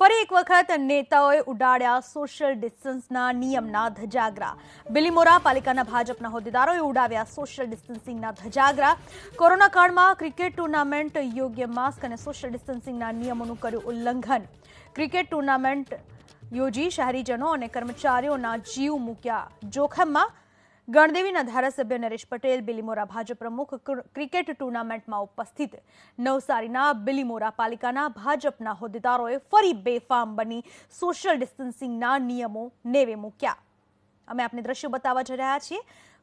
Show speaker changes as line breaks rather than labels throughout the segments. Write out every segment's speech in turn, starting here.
ફરી એક વખત નેતાઓએ ઉડાડ્યા સોશિયલ ડિસ્ટન્સના નિયમના ધજાગરા. બિલીમોરા પાલિકાના ભાજપના હોદ્દેદારોએ ઉડાવ્યા સોશિયલ ડિસ્ટન્સિંગના ધજાગરા. કોરોના કાળમાં ક્રિકેટ ટુર્નામેન્ટ યોગ્ય માસ્ક અને સોશિયલ ડિસ્ટન્સિંગના નિયમોનું કર્યું ઉલ્લંઘન. ક્રિકેટ ટુર્નામેન્ટ યોજી શહેરીજનો અને કર્મચારીઓના જીવ મૂક્યા જોખમમાં ગણદેવીના ધારાસભ્ય નરેશ પટેલ બિલીમોરા ભાજપ પ્રમુખ ક્રિકેટ ટુર્નામેન્ટમાં ઉપસ્થિત. નવસારીના બિલીમોરા પાલિકાના ભાજપના હોદ્દેદારોએ ફરી બેફામ બની સોશિયલ ડિસ્ટન્સિંગના નિયમો નેવે મૂક્યા. અમે આપને દ્રશ્યો બતાવવા જઈ રહ્યા છીએ.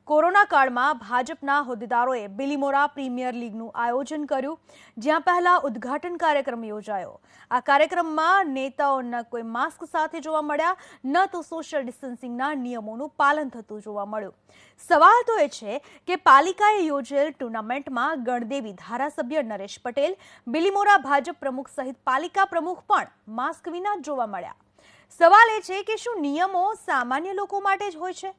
કોરોના કાળમાં ભાજપના હોદ્દેદારોએ બિલીમોરા પ્રીમિયર લીગનું આયોજન કર્યું, જ્યાં પહેલા ઉદ્ઘાટન કાર્યક્રમ યોજાયો. આ કાર્યક્રમમાં નેતાઓ ન કોઈ માસ્ક સાથે જોવા મળ્યા, ન તો સોશિયલ ડિસ્ટન્સિંગના નિયમોનું પાલન થતું જોવા મળ્યું. સવાલ તો એ છે કે પાલિકાએ યોજેલ ટુર્નામેન્ટમાં ગણદેવી ધારાસભ્ય નરેશ પટેલ, બિલીમોરા ભાજપ પ્રમુખ સહિત પાલિકા પ્રમુખ પણ માસ્ક વિના જોવા મળ્યા. સવાલ એ છે કે શું નિયમો સામાન્ય લોકો માટે જ હોય છે?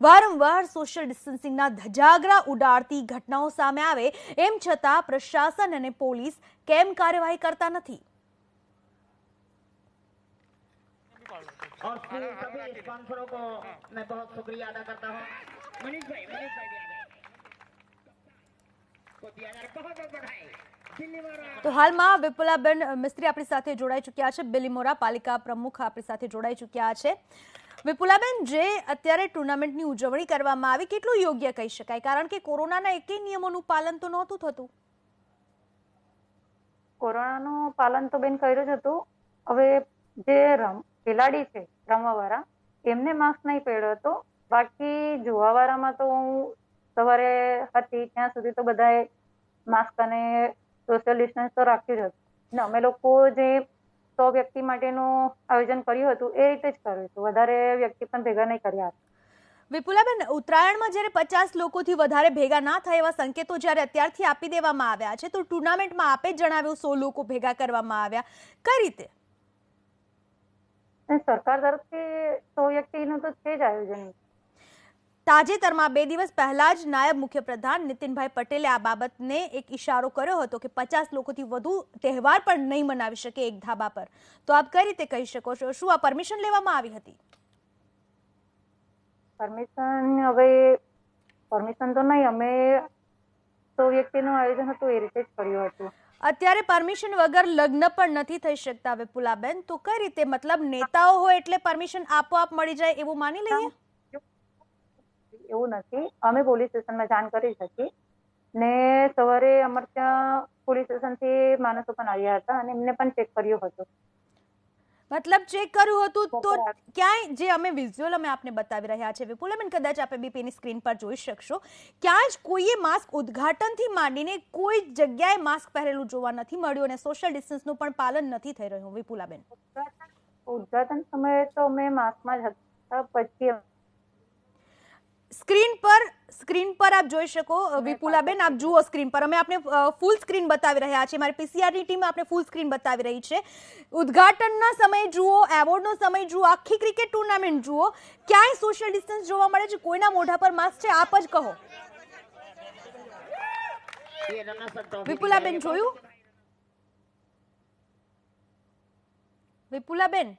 વારંવાર સોશિયલ ડિસ્ટન્સિંગના ધજાગરા ઉડાડતી ઘટનાઓ સામે આવે એમ છતાં પ્રશાસન અને પોલીસ કેમ કાર્યવાહી કરતા નથી
और स्कूल सभी स्पॉन्सरों को मैं बहुत शुक्रिया अदा करता हूँ मनीष भाई मनीष भाई भी आ गए को दिया जा रहा है। बहुत बहुत बधाई दिल्ली वाला
તો હાલમાં વિપુલાબેન મિસ્ત્રી આપણી સાથે જોડાઈ ચૂક્યા છે બિલીમોરા પાલિકા પ્રમુખ આપણી સાથે જોડાઈ ચૂક્યા છે વિપુલાબેન, જે અત્યારે ટુર્નામેન્ટની ઉજવણી કરવામાં આવી, કેટલું યોગ્ય કહી શકાય? કારણ કે કોરોનાના એકેય નિયમોનું પાલન તો નહોતું થતું.
કોરોનાનું પાલન તો બેન કર્યું જ હતું. હવે જે રમ, ખેલાડી છે, રમવાવાળા, એમને માસ્ક નહીં પહેર્યો હતો. બાકી જોવાવાળામાં તો હું સવારે હતી, ત્યાં સુધી તો બધાએ માસ્ક અને સોશિયલ ડિસ્ટન્સ તો રાખ્યું જ હતું. ને અમે લોકો જે સો વ્યક્તિ માટેનું આયોજન કર્યું હતું એ રીતે જ કર્યું હતું. વધારે વ્યક્તિ પણ ભેગા નહીં કર્યા. હતા
વિપુલાબેન ઉત્તરાયણમાં જ્યારે પચાસ લોકોથી વધારે ભેગા ના થાય એવા સંકેતો જ્યારે અત્યારથી આપી દેવામાં આવ્યા છે તો ટુર્નામેન્ટમાં આપે જણાવ્યું સો લોકો ભેગા કરવામાં આવ્યા. કઈ રીતે?
સરકાર તરફથી સો વ્યક્તિનું તો છે જ આયોજન.
તાજેતરમાં બે દિવસ પહેલા જ નાયબ મુખ્યપ્રધાન નીતિનભાઈ પટેલે આ બાબતને એક ઇશારો કર્યો હતો કે પચાસ લોકોથી વધુ તહેવાર પણ નહીં મનાવી શકે એક ધાબા પર. તો આપ કઈ રીતે કહી શકો છો? શું આ પરમિશન લેવામાં આવી હતી?
પરમિશન હવે પરમિશન તો નહીં અમે સો વ્યક્તિનું આયોજન હતું એ રીતે જ કર્યું હતું.
અત્યારે પરમિશન વગર લગ્ન પણ નથી થઈ શકતા વિપુલાબેન. તો કઈ રીતે? મતલબ નેતાઓ હોય એટલે પરમિશન આપોઆપ મળી જાય એવું માની લઈએ?
એવું નથી. અમે પોલીસ સ્ટેશનમાં જાણ કરી હતી ને સવારે અમારે ત્યાં પોલીસ સ્ટેશનથી માણસો પણ આવ્યા હતા અને એમને પણ ચેક કર્યું હતું.
મતલબ ચેક કર્યું હતું તો ક્યાંય જે અમે વિઝ્યુઅલ અમે આપને બતાવી રહ્યા છે વિપુલાબેન કદાચ આપે બીપીની સ્ક્રીન પર જોઈ શકશો. ક્યાં જ કોઈએ માસ્ક ઉદ્ઘાટનથી માંડીને કોઈ જગ્યાએ માસ્ક પહેરેલું જોવા નથી મળ્યું અને સોશિયલ ડિસ્ટન્સનું પણ પાલન નથી થઈ રહ્યું વિપુલાબેન.
ઉદ્ઘાટન સમયે તો અમે માસ્કમાં જ હતા. પછી
સ્ક્રીન પર સ્ક્રીન પર આપ જોઈ શકો વિપુલાબેન આપ જુઓ સ્ક્રીન પર. અમે આપણે ફૂલ સ્ક્રીન બતાવી રહ્યા છીએ. મારી પીસીઆરની ટીમ આપણે ફૂલ સ્ક્રીન બતાવી રહી છે. ઉદ્ઘાટનના સમય જુઓ એવોર્ડનો સમય જુઓ આખી ક્રિકેટ ટુર્નામેન્ટ જુઓ. ક્યાંય સોશિયલ ડિસ્ટન્સ જોવા મળે છે? કોઈના મોઢા પર માસ્ક છે? આપ જ કહો. વિપુલાબેન જોયું? વિપુલાબેન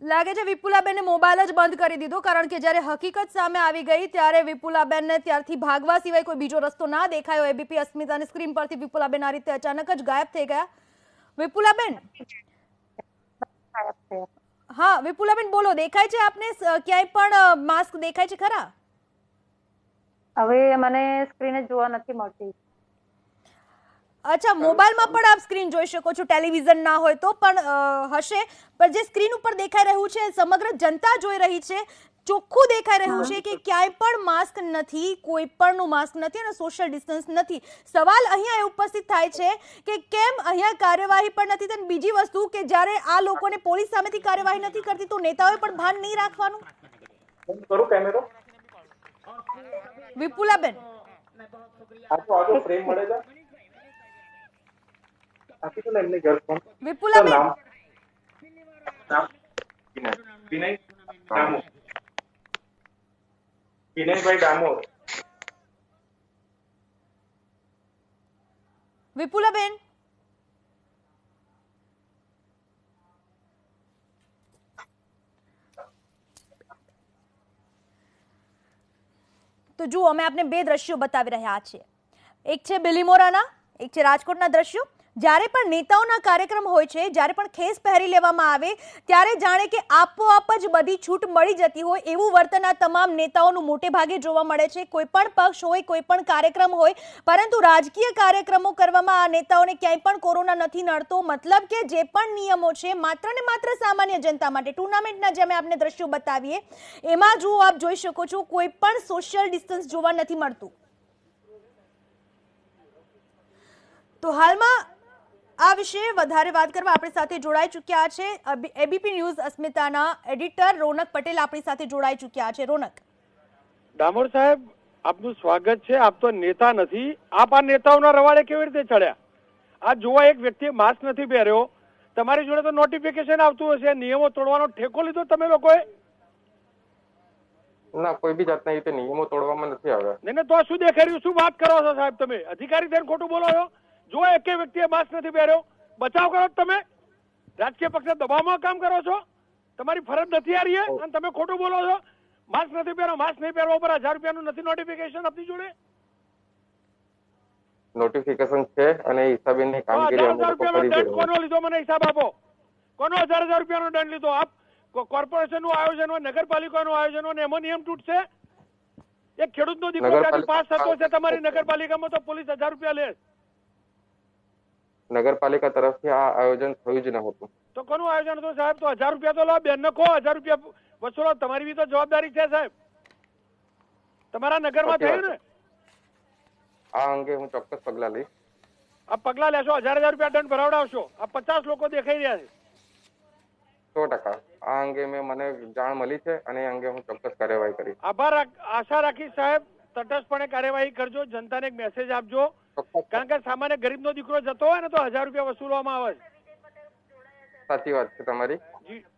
લાગે છે વિપુલાબેને મોબાઈલ જ બંધ કરી દીધો, કારણ કે જ્યારે હકીકત સામે આવી ગઈ ત્યારે વિપુલાબેનને ત્યારથી ભાગવા સિવાય કોઈ બીજો રસ્તો ના દેખાયો. એબીપી અસ્મિતાની સ્ક્રીન પરથી વિપુલાબેન આ રીતે અચાનક જ ગાયબ થઈ ગયા. વિપુલાબેન? હા, વિપુલાબેન બોલો, દેખાય છે આપને? ક્યાંય પણ માસ્ક દેખાય છે ખરા?
હવે મને સ્ક્રીન જ જોવા નથી મળતી.
અચ્છા મોબાઈલમાં પણ આપ સ્ક્રીન જોઈ શકો છો ટેલિવિઝન ના હોય તો પણ હશે. પણ જે સ્ક્રીન ઉપર દેખાઈ રહ્યું છે સમગ્ર જનતા જોઈ રહી છે ચોખ્ખું દેખાઈ રહ્યું છે કે ક્યાંય પણ માસ્ક નથી કોઈ પણનું માસ્ક નથી અને સોશિયલ ડિસ્ટન્સ નથી. સવાલ અહીંયા એ ઉપસ્થિત થાય છે કે કેમ અહીંયા કાર્યવાહી પણ નથી અને બીજી વસ્તુ કે જ્યારે આ લોકોને પોલીસ સામેથી કાર્યવાહી નથી કરતી તો નેતાઓએ પણ ભાન નહીં રાખવાનું?
કરું કેમેરો
વિપુલાબેન.
આ આગળ ફ્રેમ મળે છે. આપી તો એમને ઘર ફોન
વિપુલાબેન
નામ વિનયભાઈ ડામોર
વિપુલાબેન તો જુઓ અમે આપને બે દ્રશ્યો બતાવી રહ્યા છીએ એક છે બિલીમોરાના એક છે રાજકોટના દ્રશ્યો જ્યારે પણ નેતાઓના કાર્યક્રમ હોય છે, જ્યારે પણ ખેસ પહેરી લેવામાં આવે, ત્યારે જાણે કે આપોઆપ જ બધી છૂટ મળી જતી હોય એવું વર્તન આ તમામ નેતાઓનું મોટે ભાગે જોવા મળે છે. કોઈ પણ પક્ષ હોય, કોઈ પણ કાર્યક્રમ હોય, પરંતુ રાજકીય કાર્યક્રમો કરવામાં આ નેતાઓને ક્યાંય પણ કોરોના નથી નડતો. મતલબ કે જે પણ નિયમો છે, માત્ર ને માત્ર સામાન્ય જનતા માટે, ટુર્નામેન્ટના જે અમે આપને દ્રશ્યો બતાવીએ, એમાં જુઓ, આપ જોઈ શકો છો, કોઈ પણ સોશિયલ ડિસ્ટન્સ જોવા નથી મળતું. તો હાલમાં આ વિશે વધારે વાત કરવા આપણી સાથે જોડાઈ ચૂક્યા છે. એબીપી ન્યૂઝ અસ્મિતાના એડિટર રોનક પટેલ આપણી સાથે જોડાઈ ચૂક્યા છે. રોનક.
ડામોર સાહેબ આપનું સ્વાગત છે. આપ તો નેતા નથી. આપ આ નેતાઓના રવાડે કેવી રીતે ચડ્યા? આ જોવા એક વ્યક્તિએ માસ્ક નથી પહેર્યો. તમારી જોડે તો નોટિફિકેશન આવતું હશે. નિયમો તોડવાનો ઠેકો લીધો તમે લોકોએ?
ના કોઈ બી જાતના રીતે નિયમો તોડવામાં નથી આવ્યા.
નહીં નહીં તો શું દેખાડ્યું શું વાત કરો છો સાહેબ તમે? અધિકારી થઈને ખોટું બોલો છો જો એકે વ્યક્તિએ માસ્ક નથી પહેર્યો બચાવ કરો તમે. રાજકીય પક્ષના દબાવમાં કામ કરો છો. તમારી ફરજ નથી આ રહી અને તમે ખોટું બોલો છો. માસ્ક નથી પહેરો માસ્ક નહીં પહેરવા ઉપર હજાર રૂપિયાનું નથી નોટિફિકેશન આપની જોડે?
નોટિફિકેશન છે અને એ હિસાબેની કામગીરી અમે લોકો કરી
રૂપિયાનો કોનો લીધો? મને હિસાબ આપો. કોનો હજાર હજાર રૂપિયાનો દંડ લીધો? આપ કોર્પોરેશનનું આયોજન હોય નગરપાલિકાનું આયોજન હોય એમાં નિયમ તૂટશે એક ખેડૂતનો દીકરો પાસ થતો છે તમારી નગરપાલિકામાં તો પોલીસ હજાર રૂપિયા લે.
નગરપાલિકા તરફથી આ આયોજન થયું જ ન હતું.
તો કોનું આયોજન હતું સાહેબ? તો હજાર રૂપિયા તો લો બેન ને કહો હજાર રૂપિયા વસૂલો. તમારી બી તો જવાબદારી છે સાહેબ. તમારા નગરમાં થયું ને?
આ અંગે હું ચોક્કસ પગલા લઈશ.
આ પગલા લેશો હજાર હજાર રૂપિયા દંડ ભરાવડાવશો. આ પચાસ લોકો દેખાઈ રહ્યા છે.
સો ટકા. આ અંગે મેં મને જાણ મળી છે અને અંગે હું ચોક્કસ કાર્યવાહી કરીશ.
આભાર આશા રાખી સાહેબ. તટસ્થપણે કાર્યવાહી કરજો જનતાને એક મેસેજ આપજો. કારણ કે સામાન્ય ગરીબનો દીકરો જતો હોય ને તો હજાર રૂપિયા વસૂલવામાં આવે છે.
સાચી વાત છે તમારી.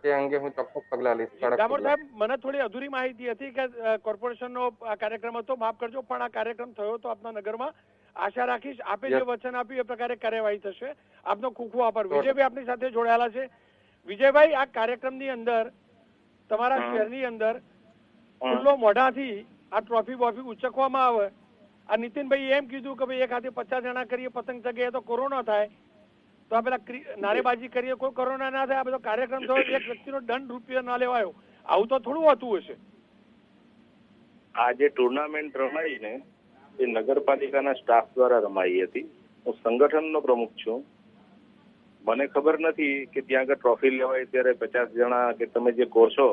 તે અંગે હું ચોક્કસ પગલા લઈશ.
ડામોર સાહેબ મને થોડી અધૂરી માહિતી હતી કે કોર્પોરેશનનો આ કાર્યક્રમ હતો. માફ કરજો પણ આ કાર્યક્રમ થયો તો આપના નગરમાં આશા રાખીશ આપે જે વચન આપ્યું એ પ્રકારે કાર્યવાહી થશે. આપનો ખૂબ ખૂબ આભાર. વિજયભાઈ આપની સાથે જોડાયેલા છે. વિજયભાઈ આ કાર્યક્રમની અંદર તમારા શહેરની અંદર ખુલ્લો મોઢાથી આ ટ્રોફી બોફી ઉચકવામાં આવે. આ નીતિનભાઈ એમ કીધું કે ભાઈ એક હાથે પચાસ જણા કરીએ પતંગ ચગે તો કોરોના થાય. તો આ પેલા નારેબાજી કરીએ કોઈ કોરોના ના થાય આ બધો કાર્યક્રમ થયો એક વ્યક્તિનો દંડ રૂપિયા ના લેવાયો. આવું તો થોડું હોતું હશે.
આ જે ટુર્નામેન્ટ રમાઈને એ નગરપાલિકાના સ્ટાફ દ્વારા રમાઈ હતી. હું સંગઠનનો પ્રમુખ છું. મને ખબર નથી કે ત્યાં આગળ ટ્રોફી લેવાય ત્યારે પચાસ જણા કે તમે જે કહો છો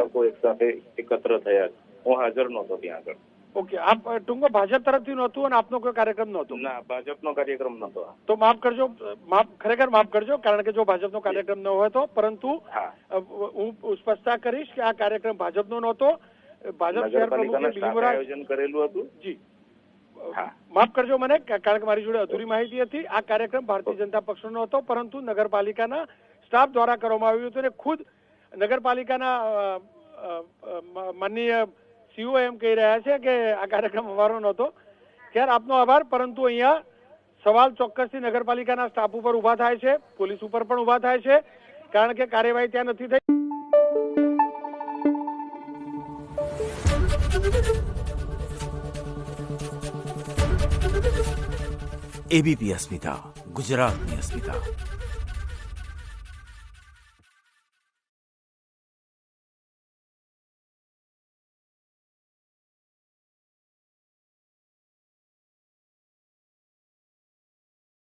લોકો એક સાથે એકત્ર થયા. હું હાજર નહોતો ત્યાં આગળ.
ઓકે આપ ટૂંકમાં ભાજપ તરફથી નહોતું અને આપનો કોઈ કાર્યક્રમ નહોતો?
ના ભાજપનો કાર્યક્રમ નહોતો.
તો માફ કરજો માફ ખરેખર માફ કરજો કારણ કે જો ભાજપનો કાર્યક્રમ ન હોય તો પરંતુ
હા.
સ્પષ્ટતા કરીશ કે આ કાર્યક્રમ ભાજપનો નહોતો. ભાજપ શહેર પ્રમુખે
આયોજન કરેલું હતું.
જી. માફ કરજો મને કારણ કે મારી જોડે અધૂરી માહિતી હતી. આ કાર્યક્રમ ભારતીય જનતા પક્ષનો હતો પરંતુ નગરપાલિકાના સ્ટાફ દ્વારા કરવામાં આવ્યું હતું અને ખુદ નગરપાલિકાના માનનીય સીઓ એમ કહી રહ્યા છે કે આ કાર્યક્રમ અમારો નહોતો. ખેર, આપનો આભાર. પરંતુ અહીંયા સવાલ ચોક્કસથી નગરપાલિકાના સ્ટાફ ઉપર ઊભા થાય છે, પોલીસ ઉપર પણ ઊભા થાય છે, કારણ કે કાર્યવાહી ત્યાં નથી થઈ.
એબીપી અસ્મિતા, ગુજરાતની અસ્મિતા.